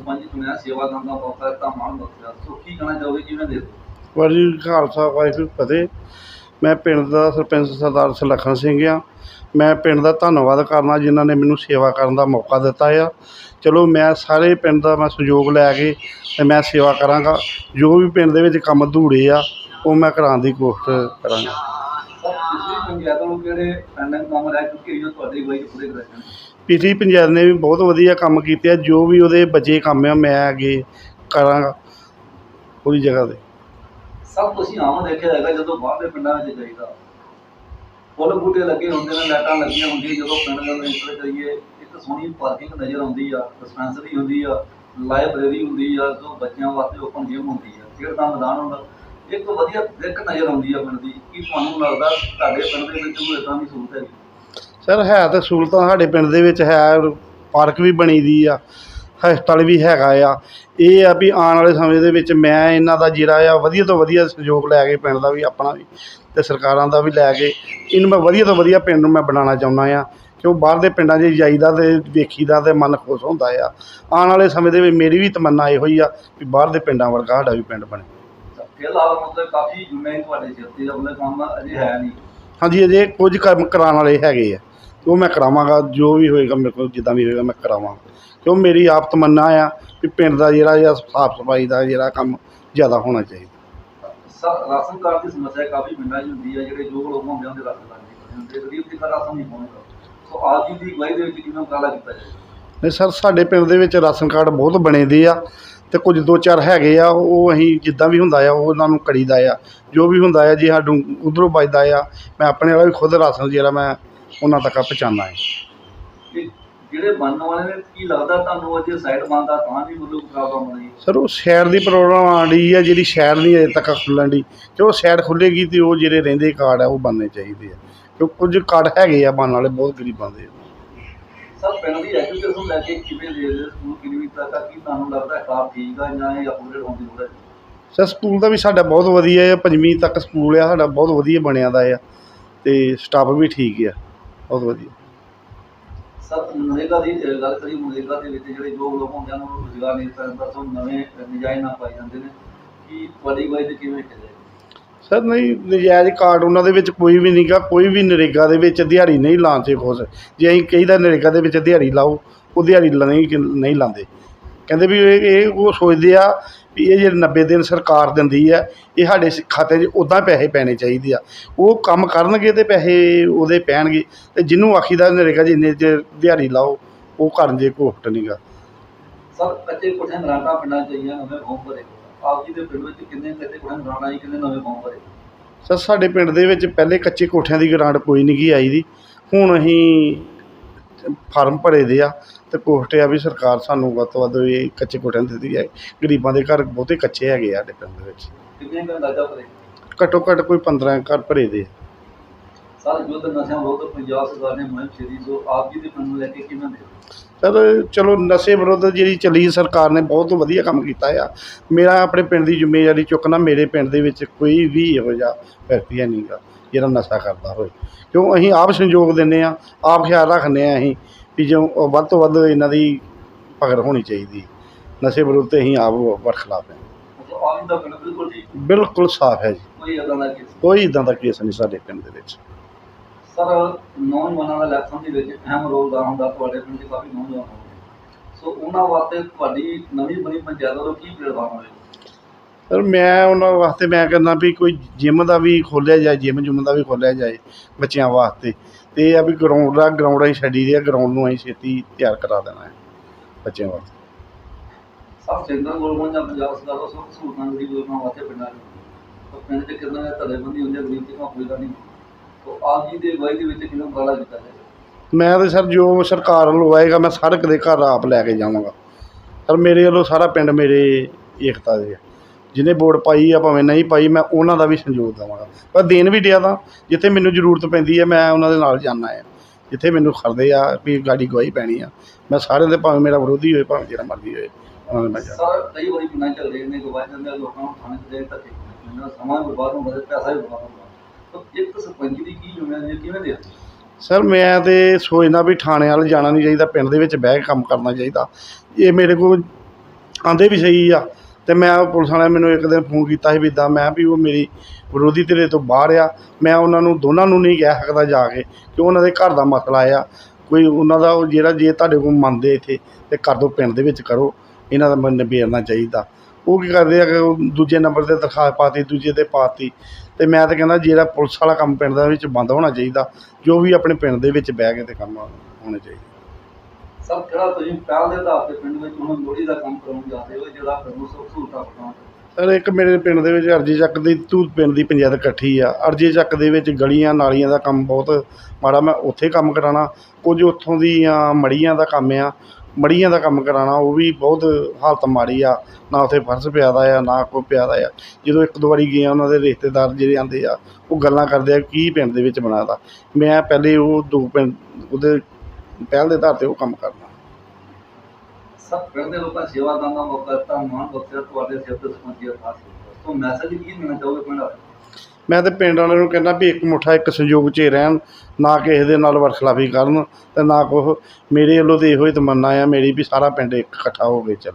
ਸੇਵਾ ਕਰਨ ਦਾ ਮੌਕਾ ਦਿੱਤਾ ਮਾਣ ਬਖਸ਼ਿਆ ਸੋ ਕੀ ਕਹਿਣਾ ਚਾਹੋਗੇ ਕਿਵੇਂ ਦੇ ਵਾਹਿਗੁਰੂ ਜੀ ਕਾ ਖਾਲਸਾ ਵਾਹਿਗੁਰੂ ਫਤਿਹ। ਮੈਂ ਪਿੰਡ ਦਾ ਸਰਪੰਚ ਸਰਦਾਰ ਸੁਲੱਖਣ ਸਿੰਘ ਆ। ਮੈਂ ਪਿੰਡ ਦਾ ਧੰਨਵਾਦ ਕਰਨਾ ਜਿਨ੍ਹਾਂ ਨੇ ਮੈਨੂੰ ਸੇਵਾ ਕਰਨ ਦਾ ਮੌਕਾ ਦਿੱਤਾ ਆ। ਚਲੋ ਮੈਂ ਸਾਰੇ ਪਿੰਡ ਦਾ ਮੈਂ ਸਹਿਯੋਗ ਲੈ ਕੇ ਤੇ ਮੈਂ ਸੇਵਾ ਕਰਾਂਗਾ। ਜੋ ਵੀ ਪਿੰਡ ਦੇ ਵਿੱਚ ਕੰਮ ਅਧੂਰੇ ਆ ਉਹ ਮੈਂ ਕਰਾਉਣ ਦੀ ਕੋਸ਼ਿਸ਼ ਕਰਾਂਗਾ। ਸਰ ਪਿਛਲੀ ਪੰਚਾਇਤਾਂ ਨੂੰ ਕਿਹੜੇ ਪੈਂਡਿੰਗ ਕੰਮ ਰਹਿ ਚੁੱਕੇ ਹੋ ਤੁਹਾਡੀ ਅਗਵਾਈ 'ਚ ਪੂਰੇ ਕਰਾਏ ਜਾਣ ਪਿਛਲੀ ਪੰਚਾਇਤ ਨੇ ਵੀ ਬਹੁਤ ਵਧੀਆ ਕੰਮ ਕੀਤੇ ਆ, ਜੋ ਵੀ ਉਹਦੇ ਬਚੇ ਕੰਮ ਆ, ਮੈਂ ਅੱਗੇ ਕਰਾਂਗਾ ਉਹਦੀ ਜਗ੍ਹਾ ਤੇ। ਸਭ ਤੁਸੀਂ ਆਮ ਦੇਖਿਆ ਹੈਗਾ ਜਦੋਂ ਬਾਹਰ ਪਿੰਡਾਂ ਵਿੱਚ ਜਾਈਦਾ। ਫੁੱਲ ਬੂਟੇ ਲੱਗੇ ਹੁੰਦੇ ਨੇ, ਲਾਈਟਾਂ ਲੱਗੀਆਂ ਹੁੰਦੀਆਂ, ਜਦੋਂ ਪਿੰਡ ਦੇ ਅੰਦਰ ਇੰਟਰ ਇੱਕ ਸੋਹਣੀ ਪਾਰਕਿੰਗ ਨਜ਼ਰ ਆਉਂਦੀ ਆ ਡਿਸਪੈਂਸਰੀ ਹੁੰਦੀ ਆ ਲਾਇਬ੍ਰੇਰੀ ਹੁੰਦੀ ਆ, ਜੋ ਬੱਚਿਆਂ ਵਾਸਤੇ ਓਪਨ ਜਿਮ ਹੁੰਦੀ ਆ, ਖੇਡ ਦਾ ਮੈਦਾਨ ਹੁੰਦਾ, ਇੱਕ ਵਧੀਆ ਦਿੱਕ ਨਜ਼ਰ ਆਉਂਦੀ ਆ ਪਿੰਡ ਦੀ, ਕੀ ਤੁਹਾਨੂੰ ਲੱਗਦਾ ਤੁਹਾਡੇ ਪਿੰਡ ਦੇ ਵਿੱਚ ਕੋਈ ਇਦਾਂ ਦੀ ਸਹੂਲਤ ਹੈਗੀ? ਸਰ, ਹੈ ਤਾਂ ਸਹੂਲਤਾਂ ਸਾਡੇ ਪਿੰਡ ਦੇ ਵਿੱਚ ਹੈ, ਪਾਰਕ ਵੀ ਬਣੀ ਦੀ ਆ, ਹਸਪਤਾਲ ਵੀ ਹੈਗਾ ਆ। ਇਹ ਆ ਵੀ ਆਉਣ ਵਾਲੇ ਸਮੇਂ ਦੇ ਵਿੱਚ ਮੈਂ ਇਹਨਾਂ ਦਾ ਜਿਹੜਾ ਆ, ਵਧੀਆ ਤੋਂ ਵਧੀਆ ਸਹਿਯੋਗ ਲੈ ਕੇ ਪਿੰਡ ਦਾ ਵੀ ਆਪਣਾ ਵੀ ਤੇ ਸਰਕਾਰਾਂ ਦਾ ਵੀ ਲੈ ਕੇ, ਇਹਨੂੰ ਮੈਂ ਵਧੀਆ ਤੋਂ ਵਧੀਆ ਪਿੰਡ ਨੂੰ ਮੈਂ ਬਣਾਉਣਾ ਚਾਹੁੰਦਾ ਆ। ਉਹ ਬਾਹਰ ਦੇ ਪਿੰਡਾਂ 'ਚ ਜਾਈਦਾ ਤੇ ਵੇਖੀਦਾ ਤੇ ਮਨ ਖੁਸ਼ ਹੁੰਦਾ ਆ। ਆਉਣ ਵਾਲੇ ਸਮੇਂ ਦੇ ਵਿੱਚ ਮੇਰੀ ਵੀ ਤਮੰਨਾ ਇਹੋ ਹੀ ਆ ਵੀ ਬਾਹਰ ਦੇ ਪਿੰਡਾਂ ਵਰਗਾ ਸਾਡਾ ਵੀ ਪਿੰਡ ਬਣੇ। ਫਿਲਹਾਲ ਮਤਲਬ ਕਾਫੀ ਜ਼ਿੰਮੇਵਾਰੀ ਤੁਹਾਡੇ ਸਿਰ ਤੇ ਆਪਣੇ ਕੰਮ ਅਜੇ ਹੈ ਨਹੀਂ। ਹਾਂਜੀ ਅਜੇ ਕੁਝ ਕੰਮ ਕਰਾਉਣ ਵਾਲੇ ਹੈਗੇ ਆ। ਉਹ ਮੈਂ ਕਰਾਵਾਂਗਾ ਜੋ ਵੀ ਹੋਏਗਾ ਮੇਰੇ ਕੋਲ ਜਿੱਦਾਂ ਵੀ ਹੋਏਗਾ ਮੈਂ ਕਰਾਵਾਂਗਾ। ਕਿਉਂ ਮੇਰੀ ਆਪ ਤਮੰਨਾ ਆ ਵੀ ਪਿੰਡ ਦਾ ਜਿਹੜਾ ਜਾਂ ਸਾਫ਼ ਸਫ਼ਾਈ ਦਾ ਜਿਹੜਾ ਕੰਮ ਜ਼ਿਆਦਾ ਹੋਣਾ ਚਾਹੀਦਾ। ਸਰ ਰਾਸ਼ਨ ਕਾਰਡ ਦੀ ਸਮੱਸਿਆ ਕਾਫੀ ਪਿੰਡਾਂ 'ਚ ਹੁੰਦੀ ਹੈ ਜਿਹੜੇ ਯੋਗ ਲੋਕ ਹੁੰਦੇ ਹੁੰਦੇ ਰਾਸ਼ਨ ਕਾਰਡ ਨਹੀਂ ਹੁੰਦੇ। ਗਰੀਬ ਦੀ ਘਰ ਰਾਸ਼ਨ ਨਹੀਂ ਪਹੁੰਚਦਾ ਸੋ ਆਪ ਜੀ ਦੀ ਅਗਵਾਈ ਦੇ ਵਿੱਚ ਕਿਵੇਂ ਉਪਰਾਲਾ ਕੀਤਾ ਜਾਏ? ਨਹੀਂ ਸਰ ਸਾਡੇ ਪਿੰਡ ਦੇ ਵਿੱਚ ਰਾਸ਼ਨ ਕਾਰਡ ਬਹੁਤ ਬਣੇ ਦੇ ਆ। ਤੇ ਕੁਝ ਦੋ ਚਾਰ ਹੈਗੇ ਆ ਉਹ ਅਸੀਂ ਜਿੱਦਾਂ ਵੀ ਹੁੰਦਾ ਆ ਉਹ ਉਹਨਾਂ ਨੂੰ ਕਰੀਦਾ ਆ। ਜੋ ਵੀ ਹੁੰਦਾ ਆ ਜੇ ਸਾਨੂੰ ਉਧਰੋਂ ਬਚਦਾ ਆ ਮੈਂ ਆਪਣੇ ਵਾਲਾ ਵੀ ਖੁਦ ਰਾਸ਼ਨ ਜਿਹੜਾ ਮੈਂ ਉਹਨਾਂ ਤੱਕ ਪਹੁੰਚਾਉਂਦਾ ਹੈ ਜਿਹੜੇ ਬਣਨ ਵਾਲੇ ਨੇ ਕੀ ਲੱਗਦਾ ਤੁਹਾਨੂੰ ਅਜੇ ਸਾਈਡ ਬਣਦਾ ਤਾਂ ਵੀ ਮਤਲਬ ਪ੍ਰੋਬਲਮ ਆਉਣੀ ਸਰ ਉਹ ਸ਼ਹਿਰ ਦੀ ਪ੍ਰੋਬਲਮ ਆਉਣ ਡਈ ਆ ਜਿਹੜੀ ਸ਼ਹਿਰ ਨਹੀਂ ਅਜੇ ਤੱਕ ਖੁੱਲਣ ਦੀ। ਕਿ ਉਹ ਸ਼ਹਿਰ ਖੁੱਲੇਗੀ ਤੇ ਉਹ ਜਿਹੜੇ ਰਹਿੰਦੇ ਕਾਰਡ ਆ ਉਹ ਬਣਨੇ ਚਾਹੀਦੇ ਆ। ਕਿਉਂ ਕੁਝ ਕਾਰਡ ਹੈਗੇ ਆ ਬਣਨ ਵਾਲੇ ਬਹੁਤ ਗਰੀਬਾਂ ਦੇ। ਸਰ ਪਿੰਡ ਦੀ ਐਜੂਕੇਸ਼ਨ ਲੈ ਕੇ ਕਿਵੇਂ ਦੇ ਰਹੇ ਸਕੂਲ ਕਿੰਨੀ ਤੱਕ ਆ ਕੀ ਤੁਹਾਨੂੰ ਲੱਗਦਾ ਕਾਫ ਠੀਕ ਆ ਜਾਂ ਇਹ ਅਪਡੇਟ ਹੋਣ ਦੀ ਲੋੜ ਹੈ? ਸਰ ਸਕੂਲ ਦਾ ਵੀ ਸਾਡਾ ਬਹੁਤ ਵਧੀਆ ਆ। ਪੰਜਵੀਂ ਤੱਕ ਸਕੂਲ ਆ ਸਾਡਾ ਬਹੁਤ ਵਧੀਆ ਬਣਿਆ ਦਾ ਆ। ਤੇ ਸਟਾਫ ਵੀ ਠੀਕ ਆ। ਬਹੁਤ ਵਧੀਆ। ਸਰ ਮਨਰੇਗਾ ਦੀ ਗੱਲ ਕਰੀ ਮਨਰੇਗਾ ਦੇ ਵਿੱਚ ਜਿਹੜੇ ਜੋ ਲੋਕ ਹੁੰਦੇ ਹਨ ਉਹ ਰੁਜ਼ਗਾਰ ਨਹੀਂ ਕਰਦਾ ਸੋ ਨਵੇਂ ਨਜਾਇਜ਼ ਨਾ ਪਾਏ ਜਾਂਦੇ ਨੇ। ਕੀ ਤੁਹਾਡੀ ਤੇ ਕਿਵੇਂ ਕਿਹਾ ਸਰ, ਨਹੀਂ, ਨਜਾਇਜ਼ ਕਾਰਡ ਉਹਨਾਂ ਦੇ ਵਿੱਚ ਕੋਈ ਵੀ ਨਹੀਂਗਾ, ਕੋਈ ਵੀ ਨਰੇਗਾ ਦੇ ਵਿੱਚ ਦਿਹਾੜੀ ਨਹੀਂ ਲਾਉਣ 'ਚ ਖੁਸ਼। ਜੇ ਅਸੀਂ ਕਹੀਦਾ ਨਰੇਗਾ ਦੇ ਵਿੱਚ ਦਿਹਾੜੀ ਲਾਓ, ਉਹ ਦਿਹਾੜੀ ਨਹੀਂ ਨਹੀਂ ਲਾਉਂਦੇ। ਕਹਿੰਦੇ ਵੀ ਇਹ ਇਹ, ਉਹ ਸੋਚਦੇ ਆ ਵੀ ਇਹ ਜਿਹੜੇ 90 ਦਿਨ ਸਰਕਾਰ ਦਿੰਦੀ ਆ, ਇਹ ਸਾਡੇ ਖਾਤੇ 'ਚ ਉੱਦਾਂ ਪੈਸੇ ਪੈਣੇ ਚਾਹੀਦੇ ਆ। ਉਹ ਕੰਮ ਕਰਨਗੇ ਤੇ ਪੈਸੇ ਉਹਦੇ ਪੈਣਗੇ। ਤੇ ਜਿਹਨੂੰ ਆਖੀਦਾ ਨਰੇਗਾ ਜਿੰਨੇ ਚ ਦਿਹਾੜੀ ਲਾਓ, ਉਹ ਕਰਨ ਜੇ ਕੋਹਟ ਨਹੀਂਗਾ। ਸਰ ਕੱਚੇ ਕੋਠੇ ਗਰਾਂਟਾਂ ਪਿੰਡਾਂ ਚ ਆਈਆਂ ਨਵੇਂ ਭਰੇ। ਆਪ ਜੀ ਦੇ ਪਿੰਡ ਵਿੱਚ ਕਿੰਨੇ ਕੱਚੇ ਕੋਠੇ ਗਰਾਂਟਾਂ ਆਈ ਕਿੰਨੇ ਨਵੇਂ ਫਾਰਮ ਭਰੇ ਸਰ ਸਾਡੇ ਪਿੰਡ ਦੇ ਵਿੱਚ ਪਹਿਲੇ ਕੱਚੇ ਕੋਠਿਆਂ ਦੀ ਗਰਾਂਟ ਕੋਈ ਨਹੀਂ ਗੀ ਆਈ ਦੀ। ਹੁਣ ਅਸੀਂ ਫਾਰਮ ਭਰੇ ਦੇ ਆ ਤੇ ਕੋਸ਼ਟ ਆ ਵੀ ਸਰਕਾਰ ਸਾਨੂੰ ਵੱਧ ਤੋਂ ਵੱਧ ਇਹ ਕੱਚੇ ਕੋਠਿਆਂ ਦੀ ਦਿੱਤੀ ਹੈ ਗਰੀਬਾਂ ਦੇ ਘਰ ਬਹੁਤੇ ਕੱਚੇ ਹੈਗੇ ਆ ਸਾਡੇ ਪਿੰਡ ਦੇ ਵਿੱਚ। ਕਿੰਨੇ ਕੁ ਅੰਦਾਜ਼ਾ ਭਰੇ? ਘੱਟੋ ਘੱਟ ਕੋਈ 15 ਘਰ ਭਰੇ ਦੇ ਆ। ਸਰ ਯੁੱਧ ਨਸ਼ਿਆਂ ਵਿਰੁੱਧ ਪੰਜਾਬ ਸਰਕਾਰ ਨੇ ਮੁਹਿੰਮ ਛੇੜੀ ਸੋ ਆਪ ਜੀ ਦੇ ਪਿੰਡ ਨੂੰ ਲੈ ਕੇ ਕਿਵੇਂ ਦੇ ਸਰ ਚਲੋ ਨਸ਼ੇ ਵਿਰੁੱਧ ਜਿਹੜੀ ਚੱਲੀ ਸਰਕਾਰ ਨੇ ਬਹੁਤ ਵਧੀਆ ਕੰਮ ਕੀਤਾ ਆ। ਮੇਰਾ ਆਪਣੇ ਪਿੰਡ ਦੀ ਜ਼ਿੰਮੇਵਾਰੀ ਚੁੱਕਣਾ ਮੇਰੇ ਪਿੰਡ ਦੇ ਵਿੱਚ ਕੋਈ ਵੀ ਇਹੋ ਜਿਹਾ ਵਿਅਕਤੀ ਨਹੀਂਗਾ ਜਿਹੜਾ ਨਸ਼ਾ ਕਰਦਾ ਹੋਵੇ। ਕਿਉਂ? ਅਸੀਂ ਆਪ ਸੰਯੋਗ ਦਿੰਦੇ ਆ ਆਪ ਖਿਆਲ ਰੱਖਦੇ ਆ ਅਸੀਂ ਵੀ ਜੋ ਵੱਧ ਤੋਂ ਵੱਧ ਇਹਨਾਂ ਦੀ ਪਕੜ ਹੋਣੀ ਚਾਹੀਦੀ। ਨਸ਼ੇ ਵਿਰੁੱਧ ਤੇ ਅਸੀਂ ਆਪ ਵਰਖਲਾਫ ਹਾਂ। ਬਿਲਕੁਲ ਸਾਫ਼ ਹੈ ਜੀ। ਕੋਈ ਇਦਾਂ ਦਾ ਕੇਸ ਨਹੀਂ ਸਾਡੇ ਪਿੰਡ ਦੇ ਵਿੱਚ। ਸਰ ਨੌਜਵਾਨਾਂ ਦਾ ਇਲੈਕਸ਼ਨ ਦੇ ਵਿੱਚ ਅਹਿਮ ਰੋਲ ਦਾ ਹੁੰਦਾ ਤੁਹਾਡੇ ਪਿੰਡ 'ਚ ਕਾਫੀ ਨੌਜਵਾਨ ਹੋਣਗੇ ਸੋ ਉਹਨਾਂ ਵਾਸਤੇ ਤੁਹਾਡੀ ਨਵੀਂ ਬਣੀ ਪੰਚਾਇਤ ਵੱਲੋਂ ਕੀ ਪਲੇਟਫਾਰਮ ਹੋਵੇਗਾ? ਸਰ ਮੈਂ ਉਹਨਾਂ ਵਾਸਤੇ ਮੈਂ ਕਹਿੰਦਾ ਵੀ ਕੋਈ ਜਿਮ ਦਾ ਵੀ ਖੋਲ੍ਹਿਆ ਜਾਏ ਜਿਮ ਜੁਮ ਦਾ ਵੀ ਖੋਲ੍ਹਿਆ ਜਾਏ ਬੱਚਿਆਂ ਵਾਸਤੇ। ਤੇ ਇਹ ਆ ਵੀ ਗਰਾਊਂਡ ਦਾ ਗਰਾਊਂਡ ਅਸੀਂ ਛੱਡੀ ਦੇ ਆ ਗਰਾਊਂਡ ਨੂੰ ਅਸੀਂ ਛੇਤੀ ਤਿਆਰ ਕਰਾ ਦੇਣਾ ਹੈ ਬੱਚਿਆਂ ਵਾਸਤੇ। ਸਭ ਗਵਰਨਮੈਂਟ ਜਾਂ ਪੰਜਾਬ ਸਰਕਾਰ ਦਾ ਸਭ ਸਹੂਲਤਾਂ ਜਿਹੜੀ ਲੋਕਾਂ ਵਾਸਤੇ ਪਿੰਡਾਂ ਤਾਂ ਪਿੰਡ 'ਚ ਕਿੰਨਾ ਧੜੇਬੰਦੀ ਹੁੰਦੀ ਹੈ ਗਰੀਬ ਦੀ ਕੋਈ ਨਹੀਂ ਸੋ ਆਪ ਜੀ ਦੇ ਅਗਵਾਈ ਦੇ ਵਿੱਚ ਕਿਵੇਂ ਉਪਰਾਲਾ ਕੀਤਾ ਜਾਏ ਮੈਂ ਤੇ ਸਰ ਜੋ ਸਰਕਾਰ ਵੱਲੋਂ ਆਏਗਾ ਮੈਂ ਸੜਕ ਦੇ ਘਰ ਆਪ ਲੈ ਕੇ ਜਾਵਾਂਗਾ। ਸਰ ਮੇਰੇ ਵੱਲੋਂ ਸਾਰਾ ਪਿੰਡ ਮੇਰੇ ਏਕਤਾ ਦੇ ਆ। ਜਿਹਨੇ ਵੋਟ ਪਾਈ ਆ ਭਾਵੇਂ ਨਹੀਂ ਪਾਈ ਮੈਂ ਉਹਨਾਂ ਦਾ ਵੀ ਸੰਯੋਗ ਦੇਵਾਂਗਾ। ਪਰ ਦੇਣ ਵੀ ਡਿਆ ਤਾਂ ਜਿੱਥੇ ਮੈਨੂੰ ਜ਼ਰੂਰਤ ਪੈਂਦੀ ਹੈ ਮੈਂ ਉਹਨਾਂ ਦੇ ਨਾਲ ਜਾਂਦਾ ਆ। ਜਿੱਥੇ ਮੈਨੂੰ ਖੜਦੇ ਆ ਵੀ ਗਾੜੀ ਗਵਾਹੀ ਪੈਣੀ ਆ ਮੈਂ ਸਾਰਿਆਂ ਦੇ ਭਾਵੇਂ ਮੇਰਾ ਵਿਰੋਧੀ ਹੋਏ ਭਾਵੇਂ ਜਿਹੜਾ ਮਰਜ਼ੀ ਹੋਏ ਉਹਨਾਂ ਦੇ ਨਾਲ ਜਾ ਸਰ ਕਈ ਵਾਰੀ ਪਿੰਡਾਂ 'ਚ ਰਹੇ ਨੇ ਗਵਾਹ ਆ ਲੋਕਾਂ ਨੂੰ ਥਾਣੇ 'ਚ ਦੇ ਧੱਕੇ ਸਮਾਂ ਬਰਬਾਦ ਹੁੰਦਾ ਤੇ ਪੈਸਾ ਵੀ ਬਰਬਾਦ ਹੁੰਦਾ ਤਾਂ ਇੱਕ ਸਰਪੰਚ ਦੀ ਕੀ ਜ਼ਿੰਮੇਵਾਰੀ ਹੈ? ਕਿਵੇਂ ਦੇ ਸਰ, ਮੈਂ ਤੇ ਸੋਚਦਾ ਵੀ ਥਾਣੇ ਵੱਲ ਜਾਣਾ ਨਹੀਂ ਚਾਹੀਦਾ, ਪਿੰਡ ਦੇ ਵਿੱਚ ਬਹਿ ਕੇ ਕੰਮ ਕਰਨਾ ਚਾਹੀਦਾ। ਇਹ ਮੇਰੇ ਕੋਲ ਆਂਦੇ ਵੀ ਸਹੀ ਆ ਤੇ ਮੈਂ ਪੁਲਿਸ ਵਾਲਿਆਂ ਮੈਨੂੰ ਇੱਕ ਦਿਨ ਫੋਨ ਕੀਤਾ ਸੀ ਵੀ ਇੱਦਾਂ ਮੈਂ ਵੀ ਉਹ ਮੇਰੀ ਵਿਰੋਧੀ ਧਿਰੇ ਤੋਂ ਬਾਹਰ ਆ। ਮੈਂ ਉਹਨਾਂ ਨੂੰ, ਦੋਨਾਂ ਨੂੰ ਨਹੀਂ ਕਹਿ ਸਕਦਾ ਜਾ ਕੇ ਕਿ ਉਹਨਾਂ ਦੇ ਘਰ ਦਾ ਮਸਲਾ ਆ। ਕੋਈ ਉਹਨਾਂ ਦਾ ਉਹ ਜਿਹੜਾ, ਜੇ ਤੁਹਾਡੇ ਕੋਲ ਮੰਨਦੇ ਇੱਥੇ ਤੇ ਕਰ ਦਿਓ ਪਿੰਡ ਦੇ ਵਿੱਚ ਕਰੋ। ਇਹਨਾਂ ਦਾ ਮਨ ਨਿਬੇੜਨਾ ਚਾਹੀਦਾ। ਉਹ ਕੀ ਕਰਦੇ ਆ ਕਿ ਉਹ ਦੂਜੇ ਨੰਬਰ ਤੇ ਦਰਖਾਸਤ ਪਾਤੀ ਦੂਜੇ ਤੇ ਪਾਤੀ। ਤੇ ਮੈਂ ਤਾਂ ਕਹਿੰਦਾ ਜਿਹੜਾ ਪੁਲਿਸ ਵਾਲਾ ਕੰਮ ਪਿੰਡ ਦੇ ਵਿੱਚ ਬੰਦ ਹੋਣਾ ਚਾਹੀਦਾ ਜੋ ਵੀ ਆਪਣੇ ਪਿੰਡ ਦੇ ਵਿੱਚ ਬਹਿ ਕੇ ਤੇ ਕੰਮ ਹੋਣੇ ਚਾਹੀਦੇ। ਸਭ ਕਿਹੜਾ ਤੁਸੀਂ ਪਹਿਲ ਦੇ ਆਧਾਰ ਤੇ ਪਿੰਡ ਵਿੱਚ ਹੁਣ ਲੋਹੜੀ ਦਾ ਕੰਮ ਕਰਾਉਣ ਜਾਂਦੇ ਹੋ ਜਿਹੜਾ ਨੂੰ ਸੁੱਖ ਸਹੂਲਤਾਂ ਪਹੁੰਚਾਉਣ ਸਰ ਇੱਕ ਮੇਰੇ ਪਿੰਡ ਦੇ ਵਿੱਚ ਅਰਜੀ ਚੱਕ ਦੀ ਤੂਤ ਪਿੰਡ ਦੀ ਪੰਚਾਇਤ ਇਕੱਠੀ ਆ। ਅਰਜੀ ਚੱਕ ਦੇ ਵਿੱਚ ਗਲੀਆਂ ਨਾਲੀਆਂ ਦਾ ਕੰਮ ਬਹੁਤ ਮਾੜਾ ਮੈਂ ਉੱਥੇ ਕੰਮ ਕਰਾਉਣਾ। ਕੁਝ ਉੱਥੋਂ ਦੀਆਂ ਮੜੀਆਂ ਦਾ ਕੰਮ ਆ। ਮੜੀਆਂ ਦਾ ਕੰਮ ਕਰਾਉਣਾ, ਉਹ ਵੀ ਬਹੁਤ ਹਾਲਤ ਮਾੜੀ ਆ। ਨਾ ਉੱਥੇ ਫਰਸ਼ ਪਿਆ ਦਾ ਆ, ਨਾ ਕੋਈ ਪਿਆਦਾ ਆ। ਜਦੋਂ ਇੱਕ ਦੋ ਵਾਰੀ ਗਿਆ ਉਹਨਾਂ ਦੇ ਰਿਸ਼ਤੇਦਾਰ ਜਿਹੜੇ ਆਂਦੇ ਆ, ਉਹ ਗੱਲਾਂ ਕਰਦੇ ਆ, ਕੀ ਪਿੰਡ ਦੇ ਵਿੱਚ ਬਣਾਦਾ ਮੈਂ ਪਹਿਲੇ ਉਹ ਦੋ ਪਿੰਡ, ਉਹਦੇ ਪਹਿਲ ਦੇ ਆਧਾਰ ਤੇ ਉਹ ਕੰਮ ਕਰਨਾ ਸਭ ਪਿੰਡ ਦੇ ਲੋਕਾਂ ਸੇਵਾ ਦਾ ਮੌਕਾ ਦਿੱਤਾ। ਮਾਣ ਬਖਸ਼ਿਆ, ਤੁਹਾਡੇ ਸਿਰ ਤੇ ਸਮਝਿਆ, ਖਾਸ ਤੋਂ ਮੈਸੇਜ ਕੀ ਦੇਣਾ ਚਾਹੋਗੇ ਪਿੰਡ ਵਾਲੇ? ਮੈਂ ਤੇ ਪਿੰਡ ਵਾਲਿਆਂ ਨੂੰ ਕਹਿੰਦਾ ਵੀ ਇੱਕ ਮੁੱਠਾ, ਇੱਕ ਸੰਯੋਗ 'ਚ ਹੀ ਰਹਿਣ, ਨਾ ਕਿਸੇ ਦੇ ਨਾਲ ਵਰਖਲਾਫੀ ਕਰਨ ਤੇ ਨਾ ਕੁਛ। ਮੇਰੇ ਵੱਲੋਂ ਤੇ ਇਹੋ ਹੀ ਤਮੰਨਾ ਆ, ਮੇਰੀ ਵੀ ਸਾਰਾ ਪਿੰਡ ਇੱਕ ਇਕੱਠਾ ਹੋ ਕੇ ਚੱਲ।